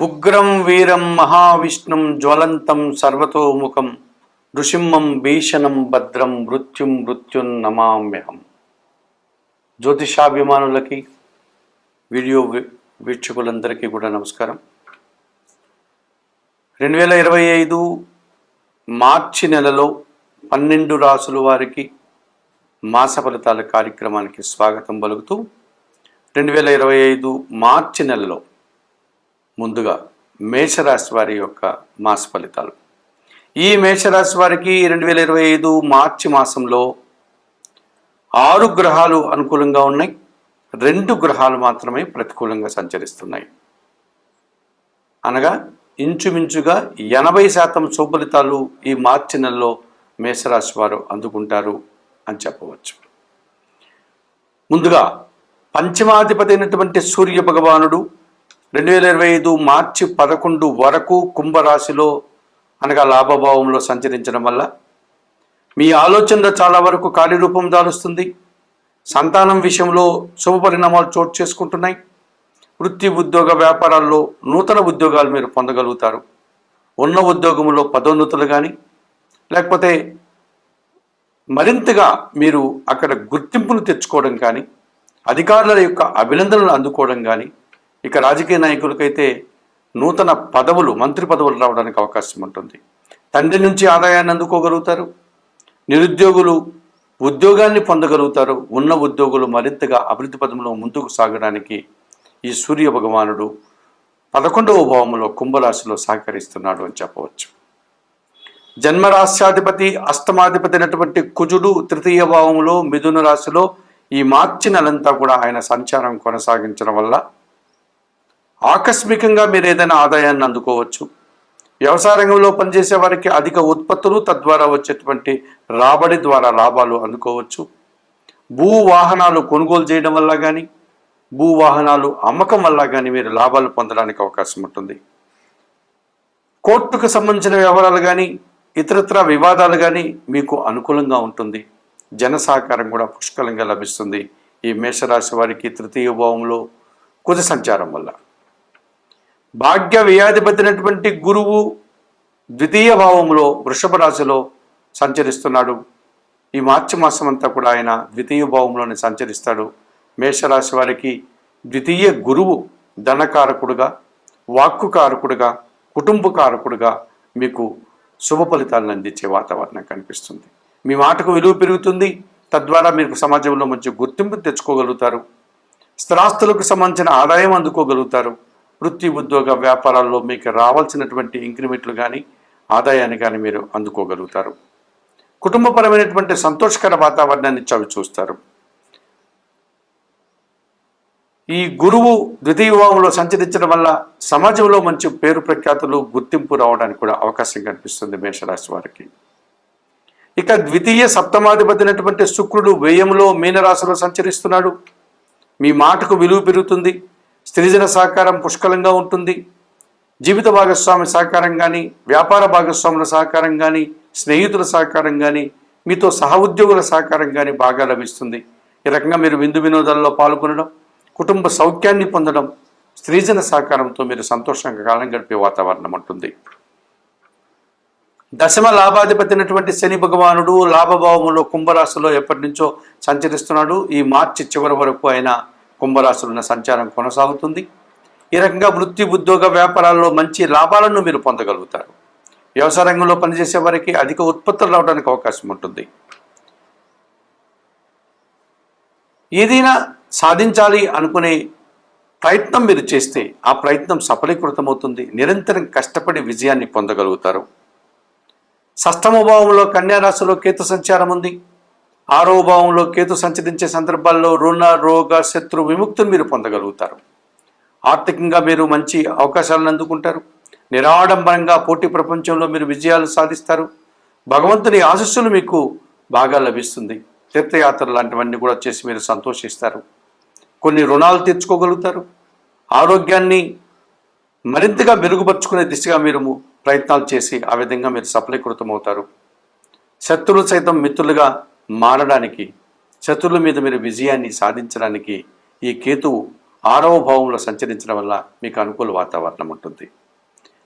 ఉగ్రం వీరం మహావిష్ణుం జ్వలంతం సర్వతోముఖం నృసింహం భీషణం భద్రం మృత్యుం మృత్యుం నమామ్యహం. జ్యోతిషాభిమానులకి వీడియో వీక్షకులందరికీ కూడా నమస్కారం. రెండు వేల ఇరవై ఐదు మార్చి నెలలో పన్నెండు రాసుల వారికి మాస ఫలితాల కార్యక్రమానికి స్వాగతం పలుకుతూ రెండు వేల ఇరవై ఐదు మార్చి నెలలో ముందుగా మేషరాశి వారి యొక్క మాస ఫలితాలు. ఈ మేషరాశి వారికి రెండు వేల ఇరవై ఐదు మార్చి మాసంలో ఆరు గ్రహాలు అనుకూలంగా ఉన్నాయి. రెండు గ్రహాలు మాత్రమే ప్రతికూలంగా సంచరిస్తున్నాయి. అనగా ఇంచుమించుగా ఎనభై శాతం సుఫలితాలు ఈ మార్చి నెలలో మేషరాశి వారు అందుకుంటారు అని చెప్పవచ్చు. ముందుగా పంచమాధిపతి అయినటువంటి సూర్య భగవానుడు రెండు వేల ఇరవై ఐదు మార్చి పదకొండు వరకు కుంభరాశిలో అనగా లాభభావంలో సంచరించడం వల్ల మీ ఆలోచనలో చాలా వరకు కార్యరూపం దాలుస్తుంది సంతానం విషయంలో శుభ పరిణామాలు చోటు చేసుకుంటున్నాయి. వృత్తి ఉద్యోగ వ్యాపారాల్లో నూతన ఉద్యోగాలు మీరు పొందగలుగుతారు. ఉన్న ఉద్యోగంలో పదోన్నతులు కానీ లేకపోతే మరింతగా మీరు అక్కడ గుర్తింపును తెచ్చుకోవడం కానీ అధికారుల యొక్క అభినందనలు అందుకోవడం కానీ ఇక రాజకీయ నాయకులకైతే నూతన పదవులు మంత్రి పదవులు రావడానికి అవకాశం ఉంటుంది. తండ్రి నుంచి ఆదాయాన్ని అందుకోగలుగుతారు. నిరుద్యోగులు ఉద్యోగాన్ని పొందగలుగుతారు. ఉన్న ఉద్యోగులు మరింతగా అభివృద్ధి పదంలో ముందుకు సాగడానికి ఈ సూర్య భగవానుడు పదకొండవ భావంలో కుంభరాశిలో సహకరిస్తున్నాడు అని చెప్పవచ్చు. జన్మరాశ్యాధిపతి అష్టమాధిపతి అయినటువంటి కుజుడు తృతీయ భావంలో మిథున రాశిలో ఈ మార్చి నెలంతా కూడా ఆయన సంచారం కొనసాగించడం వల్ల ఆకస్మికంగా మీరు ఏదైనా ఆదాయాన్ని అందుకోవచ్చు. వ్యవసాయ రంగంలో పనిచేసే వారికి అధిక ఉత్పత్తులు తద్వారా వచ్చేటువంటి రాబడి ద్వారా లాభాలు అందుకోవచ్చు. భూ వాహనాలు కొనుగోలు చేయడం వల్ల కానీ భూ వాహనాలు అమ్మకం వల్ల కానీ మీరు లాభాలు పొందడానికి అవకాశం ఉంటుంది. కోర్టుకు సంబంధించిన వ్యవహారాలు కానీ ఇతరత్ర వివాదాలు కానీ మీకు అనుకూలంగా ఉంటుంది. జన సహకారం కూడా పుష్కలంగా లభిస్తుంది ఈ మేషరాశి వారికి తృతీయ భావంలో కుజ సంచారం వల్ల. భాగ్య వ్యయాధిపతినటువంటి గురువు ద్వితీయ భావంలో వృషభ రాశిలో సంచరిస్తున్నాడు. ఈ మార్చి మాసం అంతా కూడా ఆయన ద్వితీయ భావంలోనే సంచరిస్తాడు. మేషరాశి వారికి ద్వితీయ గురువు ధనకారకుడుగా వాక్కుకారకుడుగా కుటుంబకారకుడుగా మీకు శుభ ఫలితాలను అందించే వాతావరణం కనిపిస్తుంది. మీ మాటకు విలువ పెరుగుతుంది. తద్వారా మీకు సమాజంలో మంచి గుర్తింపు తెచ్చుకోగలుగుతారు. స్థిరాస్తులకు సంబంధించిన ఆదాయం అందుకోగలుగుతారు. వృత్తి ఉద్యోగ వ్యాపారాల్లో మీకు రావాల్సినటువంటి ఇంక్రిమెంట్లు కానీ ఆదాయాన్ని కానీ మీరు అందుకోగలుగుతారు. కుటుంబపరమైనటువంటి సంతోషకర వాతావరణాన్ని చవి చూస్తారు. ఈ గురువు ద్వితీయ వివాహంలో సంచరించడం వల్ల సమాజంలో మంచి పేరు ప్రఖ్యాతులు గుర్తింపు రావడానికి కూడా అవకాశం కనిపిస్తుంది మేషరాశి వారికి. ఇక ద్వితీయ సప్తమాధిపతినటువంటి శుక్రుడు వ్యయంలో మీనరాశిలో సంచరిస్తున్నాడు. మీ మాటకు విలువ పెరుగుతుంది. స్త్రీజన సహకారం పుష్కలంగా ఉంటుంది. జీవిత భాగస్వామి సహకారం కానీ వ్యాపార భాగస్వాముల సహకారం కానీ స్నేహితుల సహకారం కానీ మీతో సహ ఉద్యోగుల సహకారం కానీ బాగా లభిస్తుంది. ఈ రకంగా మీరు విందు వినోదాల్లో పాల్గొనడం కుటుంబ సౌఖ్యాన్ని పొందడం స్త్రీజన సహకారంతో మీరు సంతోషంగా కాలం గడిపే వాతావరణం ఉంటుంది. దశమ లాభాధిపతి అయినటువంటి శని భగవానుడు లాభభావములో కుంభరాశిలో ఎప్పటి నుంచో సంచరిస్తున్నాడు. ఈ మార్చి చివరి వరకు ఆయన కుంభరాశులున్న ఉన్న సంచారం కొనసాగుతుంది. ఈ రకంగా వృత్తి ఉద్యోగ వ్యాపారాల్లో మంచి లాభాలను మీరు పొందగలుగుతారు. వ్యవసాయ రంగంలో పనిచేసే వారికి అధిక ఉత్పత్తులు రావడానికి అవకాశం ఉంటుంది. ఏదైనా సాధించాలి అనుకునే ప్రయత్నం మీరు చేస్తే ఆ ప్రయత్నం సఫలీకృతమవుతుంది. నిరంతరం కష్టపడి విజయాన్ని పొందగలుగుతారు. సష్టమభావంలో కన్యా కన్యారాశిలో కేతు సంచారం ఉంది. ఆరో భావంలో కేతు సంచరించే సందర్భాల్లో రుణ రోగ శత్రు విముక్తిని మీరు పొందగలుగుతారు. ఆర్థికంగా మీరు మంచి అవకాశాలను అందుకుంటారు. నిరాడంబరంగా పోటీ ప్రపంచంలో మీరు విజయాలు సాధిస్తారు. భగవంతుని ఆశస్సులు మీకు బాగా లభిస్తుంది. తీర్థయాత్రలు లాంటివన్నీ కూడా చేసి మీరు సంతోషిస్తారు. కొన్ని రుణాలు తీర్చుకోగలుగుతారు. ఆరోగ్యాన్ని మరింతగా మెరుగుపరుచుకునే దిశగా మీరు ప్రయత్నాలు చేసి ఆ విధంగా మీరు సఫలీకృతమవుతారు. శత్రువులు సైతం మిత్రులుగా మారడానికి శత్రువుల మీద మీరు విజయాన్ని సాధించడానికి ఈ కేతువు ఆరవ భావంలో సంచరించడం వల్ల మీకు అనుకూల వాతావరణం ఉంటుంది.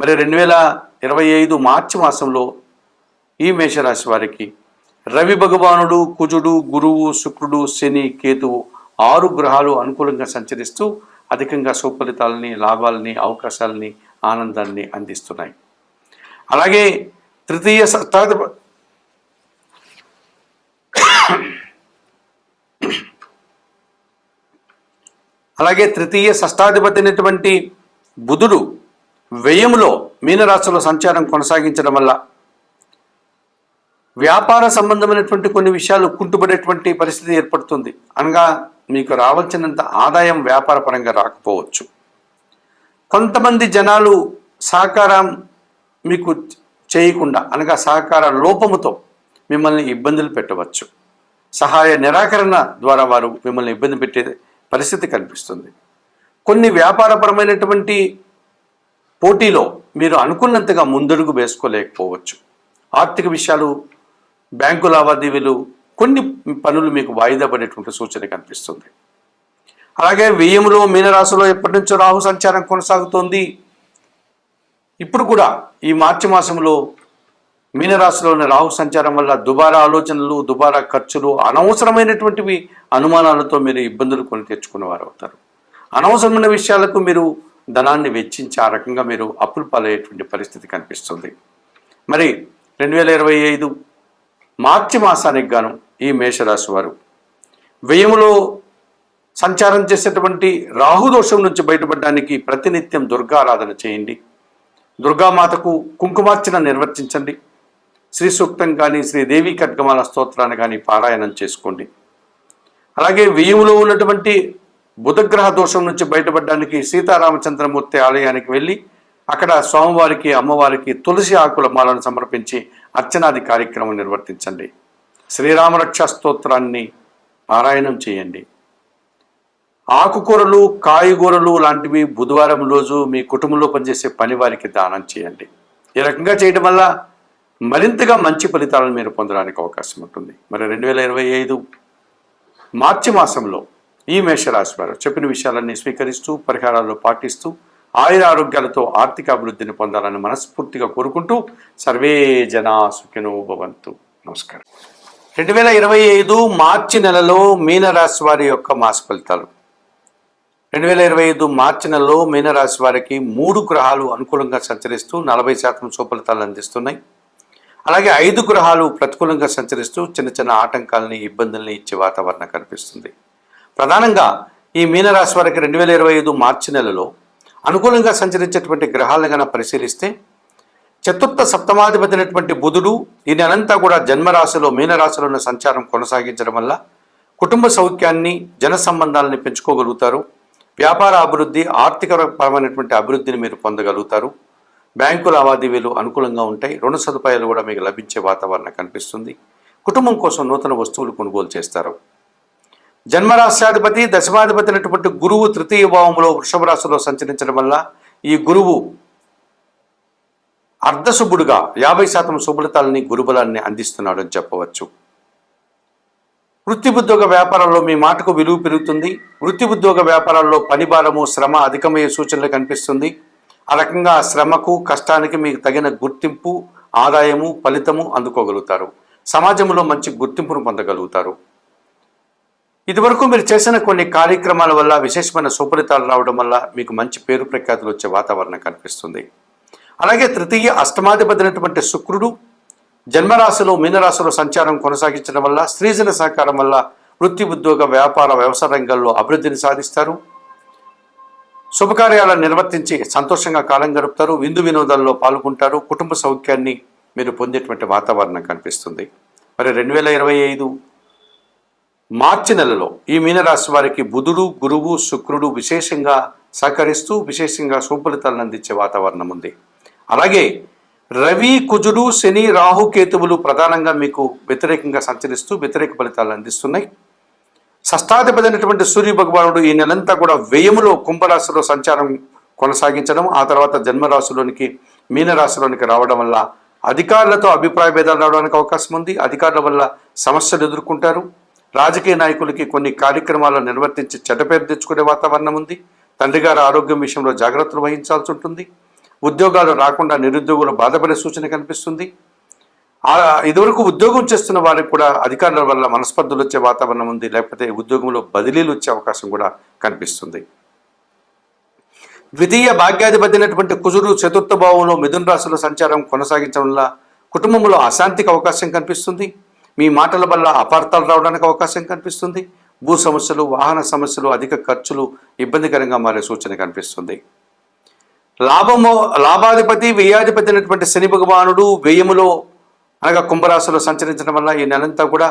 మరి రెండు వేల ఇరవై ఐదు మార్చి మాసంలో ఈ మేషరాశి వారికి రవి భగవానుడు కుజుడు గురువు శుక్రుడు శని కేతువు ఆరు గ్రహాలు అనుకూలంగా సంచరిస్తూ అధికంగా సుఫలితాలని లాభాలని అవకాశాలని ఆనందాన్ని అందిస్తున్నాయి. అలాగే తృతీయ అలాగే తృతీయ షష్టాధిపతి అయినటువంటి బుధుడు వ్యయములో మీనరాశిలో సంచారం కొనసాగించడం వల్ల వ్యాపార సంబంధమైనటువంటి కొన్ని విషయాలు కుంటుపడేటువంటి పరిస్థితి ఏర్పడుతుంది. అనగా మీకు రావాల్సినంత ఆదాయం వ్యాపార పరంగా రాకపోవచ్చు. కొంతమంది జనాలు సహకారం మీకు చేయకుండా అనగా సహకార లోపముతో మిమ్మల్ని ఇబ్బందులు పెట్టవచ్చు. సహాయ నిరాకరణ ద్వారా వారు మిమ్మల్ని ఇబ్బంది పెట్టే పరిస్థితి కనిపిస్తుంది. కొన్ని వ్యాపారపరమైనటువంటి పోటీలో మీరు అనుకున్నంతగా ముందడుగు వేసుకోలేకపోవచ్చు. ఆర్థిక విషయాలు బ్యాంకు లావాదేవీలు కొన్ని పనులు మీకు వాయిదా పడేటువంటి సూచన కనిపిస్తుంది. అలాగే వ్యయంలో మీనరాశిలో ఎప్పటి నుంచో రాహు సంచారం కొనసాగుతోంది. ఇప్పుడు కూడా ఈ మార్చి మాసంలో మీనరాశిలోని రాహు సంచారం వల్ల దుబారా ఆలోచనలు దుబారా ఖర్చులు అనవసరమైనటువంటివి అనుమానాలతో మీరు ఇబ్బందులు కొని తెచ్చుకునేవారు అవుతారు. అనవసరమైన విషయాలకు మీరు ధనాన్ని వెచ్చించి ఆ రకంగా మీరు అప్పులు పాలయ్యేటువంటి పరిస్థితి కనిపిస్తుంది. మరి రెండు వేల ఇరవై ఐదు మార్చి మాసానికి గాను ఈ మేషరాశి వారు వ్యయములో సంచారం చేసేటువంటి రాహుదోషం నుంచి బయటపడడానికి ప్రతినిత్యం దుర్గారాధన చేయండి. దుర్గామాతకు కుంకుమార్చన నిర్వర్తించండి. శ్రీ సూక్తం కానీ శ్రీ దేవి స్తోత్రాన్ని కానీ పారాయణం చేసుకోండి. అలాగే వియ్యంలో ఉన్నటువంటి బుధగ్రహ దోషం నుంచి బయటపడడానికి సీతారామచంద్రమూర్తి ఆలయానికి వెళ్ళి అక్కడ స్వామివారికి అమ్మవారికి తులసి ఆకుల మాలను సమర్పించి అర్చనాది కార్యక్రమం నిర్వర్తించండి. శ్రీరామరక్ష స్తోత్రాన్ని పారాయణం చేయండి. ఆకుకూరలు కాయగూరలు లాంటివి బుధవారం రోజు మీ కుటుంబంలో పనిచేసే పని వారికి దానం చేయండి. ఈ రకంగా చేయడం వల్ల మరింతగా మంచి ఫలితాలను మీరు పొందడానికి అవకాశం ఉంటుంది. మరి రెండు వేల ఇరవై ఐదు మార్చి మాసంలో ఈ మేషరాశి వారు చెప్పిన విషయాలన్నీ స్వీకరిస్తూ పరిహారాలు పాటిస్తూ ఆయుర ఆరోగ్యాలతో ఆర్థిక అభివృద్ధిని పొందాలని మనస్ఫూర్తిగా కోరుకుంటూ సర్వే జనా సుఖినో భవంతు. నమస్కారం. రెండు వేల ఇరవై ఐదు మార్చి నెలలో మీనరాశి వారి యొక్క మాస ఫలితాలు. రెండు వేల ఇరవై ఐదు మార్చి నెలలో మీనరాశి వారికి మూడు గ్రహాలు అనుకూలంగా సంచరిస్తూ నలభై శాతం సుఫలితాలు అందిస్తున్నాయి. అలాగే ఐదు గ్రహాలు ప్రతికూలంగా సంచరిస్తూ చిన్న చిన్న ఆటంకాలని ఇబ్బందుల్ని ఇచ్చే వాతావరణం కనిపిస్తుంది. ప్రధానంగా ఈ మీనరాశి వారికి రెండు వేల ఇరవై ఐదు మార్చి నెలలో అనుకూలంగా సంచరించేటువంటి గ్రహాలను కనుక పరిశీలిస్తే చతుర్థ సప్తమాధిపతి అయినటువంటి బుధుడు ఈ నెలంతా కూడా జన్మరాశిలో మీనరాశిలో ఉన్న సంచారం కొనసాగించడం వల్ల కుటుంబ సౌఖ్యాన్ని జన సంబంధాలని పెంచుకోగలుగుతారు. వ్యాపార అభివృద్ధి ఆర్థికపరమైనటువంటి అభివృద్ధిని మీరు పొందగలుగుతారు. బ్యాంకు లావాదేవీలు అనుకూలంగా ఉంటాయి. రుణ సదుపాయాలు కూడా మీకు లభించే వాతావరణం కనిపిస్తుంది. కుటుంబం కోసం నూతన వస్తువులు కొనుగోలు చేస్తారు. జన్మరాశ్యాధిపతి దశమాధిపతి అయినటువంటి గురువు తృతీయ భావంలో వృషభ రాశిలో సంచరించడం వల్ల ఈ గురువు అర్ధశుభుడుగా యాభై శాతం శుభలతాలని గురుబలాన్ని అందిస్తున్నాడు అని చెప్పవచ్చు. వృత్తి ఉద్యోగ వ్యాపారాల్లో మీ మాటకు విలువ పెరుగుతుంది. వృత్తి ఉద్యోగ వ్యాపారాల్లో పని భారము శ్రమ అధికమయ్యే సూచనలు కనిపిస్తుంది. ఆ రకంగా శ్రమకు కష్టానికి మీకు తగిన గుర్తింపు ఆదాయము ఫలితము అందుకోగలుగుతారు. సమాజంలో మంచి గుర్తింపును పొందగలుగుతారు. ఇదివరకు మీరు చేసిన కొన్ని కార్యక్రమాల వల్ల విశేషమైన సుఫలితాలు రావడం వల్ల మీకు మంచి పేరు ప్రఖ్యాతులు వచ్చే వాతావరణం కనిపిస్తుంది. అలాగే తృతీయ అష్టమాధిపతినటువంటి శుక్రుడు జన్మరాశిలో మీనరాశిలో సంచారం కొనసాగించడం వల్ల స్త్రీజన సహకారం వల్ల వృత్తి ఉద్యోగ వ్యాపార వ్యవసాయ రంగాల్లో అభివృద్ధిని సాధిస్తారు. శుభకార్యాలను నిర్వర్తించి సంతోషంగా కాలం గడుపుతారు. విందు వినోదాల్లో పాల్గొంటారు. కుటుంబ సౌఖ్యాన్ని మీరు పొందేటువంటి వాతావరణం కనిపిస్తుంది. మరి రెండు వేల ఇరవై ఐదు మార్చి నెలలో ఈ మీనరాశి వారికి బుధుడు గురువు శుక్రుడు విశేషంగా సహకరిస్తూ విశేషంగా సుఫలితాలను అందించే వాతావరణం ఉంది. అలాగే రవి కుజుడు శని రాహు కేతువులు ప్రధానంగా మీకు వ్యతిరేకంగా సంచరిస్తూ వ్యతిరేక ఫలితాలు అందిస్తున్నాయి. షష్టాధిపతి సూర్య భగవానుడు ఈ నెలంతా కూడా వ్యయములో కుంభరాశిలో సంచారం కొనసాగించడం ఆ తర్వాత జన్మరాశిలోనికి మీనరాశిలోనికి రావడం వల్ల అధికారులతో అభిప్రాయ భేదాలు రావడానికి అవకాశం ఉంది. అధికారుల వల్ల సమస్యలు ఎదుర్కొంటారు. రాజకీయ నాయకులకి కొన్ని కార్యక్రమాలు నిర్వర్తించి చెడ్డపేరు తెచ్చుకునే వాతావరణం ఉంది. తండ్రి గారి ఆరోగ్యం విషయంలో జాగ్రత్తలు వహించాల్సి ఉంటుంది. ఉద్యోగాలు రాకుండా నిరుద్యోగులు బాధపడే సూచన కనిపిస్తుంది. ఇదివరకు ఉద్యోగం చేస్తున్న వారికి కూడా అధికారుల వల్ల మనస్పర్ధలు వచ్చే వాతావరణం ఉంది లేకపోతే ఉద్యోగంలో బదిలీలు వచ్చే అవకాశం కూడా కనిపిస్తుంది. ద్వితీయ భాగ్యాధిపతి అయినటువంటి కుజుడు చతుర్థ భావంలో మిథున రాశిలో సంచారం కొనసాగించడం వల్ల కుటుంబంలో అశాంతికి అవకాశం కనిపిస్తుంది. మీ మాటల వల్ల అపార్థాలు రావడానికి అవకాశం కనిపిస్తుంది. భూ సమస్యలు వాహన సమస్యలు అధిక ఖర్చులు ఇబ్బందికరంగా మారే సూచన కనిపిస్తుంది. లాభము లాభాధిపతి వ్యయాధిపతి అయినటువంటి శని భగవానుడు వ్యయములో అనగా కుంభరాశిలో సంచరించడం వల్ల ఈ నెలంతా కూడా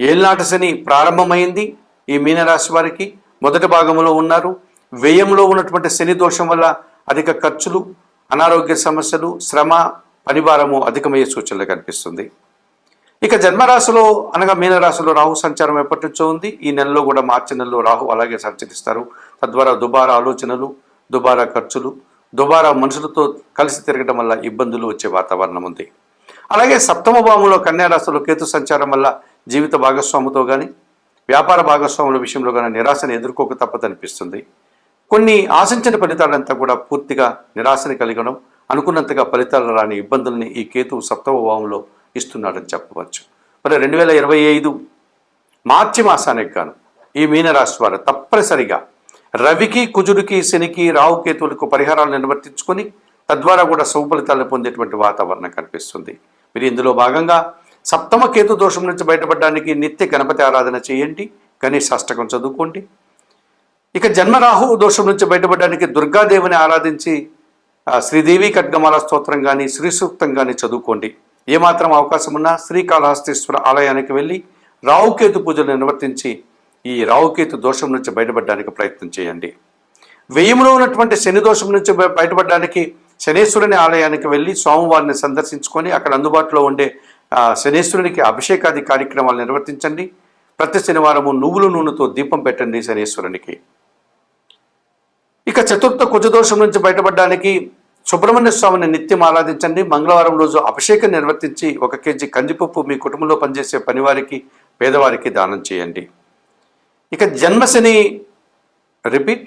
ఏళ్ళనాట శని ప్రారంభమైంది. ఈ మీనరాశి వారికి మొదటి భాగంలో ఉన్నారు. వ్యయంలో ఉన్నటువంటి శని దోషం వల్ల అధిక ఖర్చులు అనారోగ్య సమస్యలు శ్రమ పనిభారము అధికమయ్యే సూచనలు కనిపిస్తుంది. ఇక జన్మరాశిలో అనగా మీనరాశిలో రాహు సంచారం ఎప్పటి నుంచో ఉంది. ఈ నెలలో కూడా మార్చి నెలలో రాహు అలాగే సంచరిస్తారు. తద్వారా దుబారా ఆలోచనలు దుబారా ఖర్చులు దుబారా మనుషులతో కలిసి తిరగడం వల్ల ఇబ్బందులు వచ్చే వాతావరణం ఉంది. అలాగే సప్తమ భావంలో కన్యారాశిలో కేతు సంచారం వల్ల జీవిత భాగస్వాముతో కానీ వ్యాపార భాగస్వాముల విషయంలో కానీ నిరాశను ఎదుర్కోక తప్పదనిపిస్తుంది. కొన్ని ఆశించిన ఫలితాలంతా కూడా పూర్తిగా నిరాశని కలిగడం అనుకున్నంతగా ఫలితాలు రాని ఇబ్బందుల్ని ఈ కేతు సప్తమ భావంలో ఇస్తున్నాడని చెప్పవచ్చు. మరి రెండు వేల ఇరవై ఐదు మార్చి మాసానికి గాను ఈ మీనరాశి వారు తప్పనిసరిగా రవికి కుజుడికి శనికి రావు కేతువులకు పరిహారాలు నిర్వర్తించుకొని తద్వారా కూడా శుభ ఫలితాలను పొందేటువంటి వాతావరణం కనిపిస్తుంది. మీరు ఇందులో భాగంగా సప్తమ కేతు దోషం నుంచి బయటపడడానికి నిత్య గణపతి ఆరాధన చేయండి గణేష్ అష్టకం చదువుకోండి. ఇక జన్మరాహు దోషం నుంచి బయటపడడానికి దుర్గాదేవిని ఆరాధించి శ్రీదేవి ఖడ్గమాల స్తోత్రం కానీ శ్రీ సూక్తం కానీ చదువుకోండి. ఏమాత్రం అవకాశం ఉన్నా శ్రీకాళహస్తీశ్వర ఆలయానికి వెళ్ళి రావుకేతు పూజలు నిర్వర్తించి ఈ రావుకేతు దోషం నుంచి బయటపడడానికి ప్రయత్నం చేయండి. వ్యయంలో ఉన్నటువంటి శని దోషం నుంచి బయటపడడానికి శనేశ్వరుని ఆలయానికి వెళ్ళి స్వామివారిని సందర్శించుకొని అక్కడ అందుబాటులో ఉండే శనేశ్వరునికి అభిషేకాది కార్యక్రమాలు నిర్వర్తించండి. ప్రతి శనివారము నువ్వుల నూనెతో దీపం పెట్టండి శనేశ్వరునికి. ఇక చతుర్థ కుజదోషం నుంచి బయటపడడానికి సుబ్రహ్మణ్య స్వామిని నిత్యం ఆరాధించండి. మంగళవారం రోజు అభిషేకం నిర్వర్తించి ఒక కేజీ కందిపప్పు మీ కుటుంబంలో పనిచేసే పనివారికి పేదవారికి దానం చేయండి. ఇక జన్మశని రిపీట్.